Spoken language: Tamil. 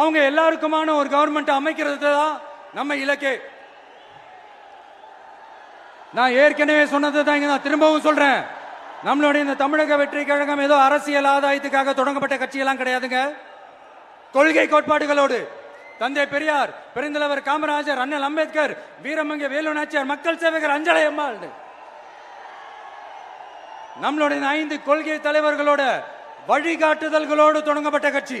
அவங்க எல்லாருக்குமான ஒரு கவர்மெண்ட் அமைக்கிறது தான் நம்ம இலக்கே. நான் ஏற்கனவே சொன்னது தான் இங்க நான் திரும்பவும் சொல்றேன். நம்மளுடைய இந்த தமிழக வெற்றி கழகம் ஏதோ அரசியல் ஆதாயத்துக்காக தொடங்கப்பட்ட கட்சியெல்லாம் கிடையாதுங்க. கொள்கை கோட்பாடுகளோடு தந்தை பெரியார் பெருந்தலைவர் காமராஜர் அண்ணல் அம்பேத்கர் வீரமங்க வேலு நாச்சியார் மக்கள் சேவகர் அஞ்சலை அம்மாள் நம்மளுடைய ஐந்து கொள்கை தலைவர்களோட வழிகாட்டுதல்களோடு தொடங்கப்பட்ட கட்சி.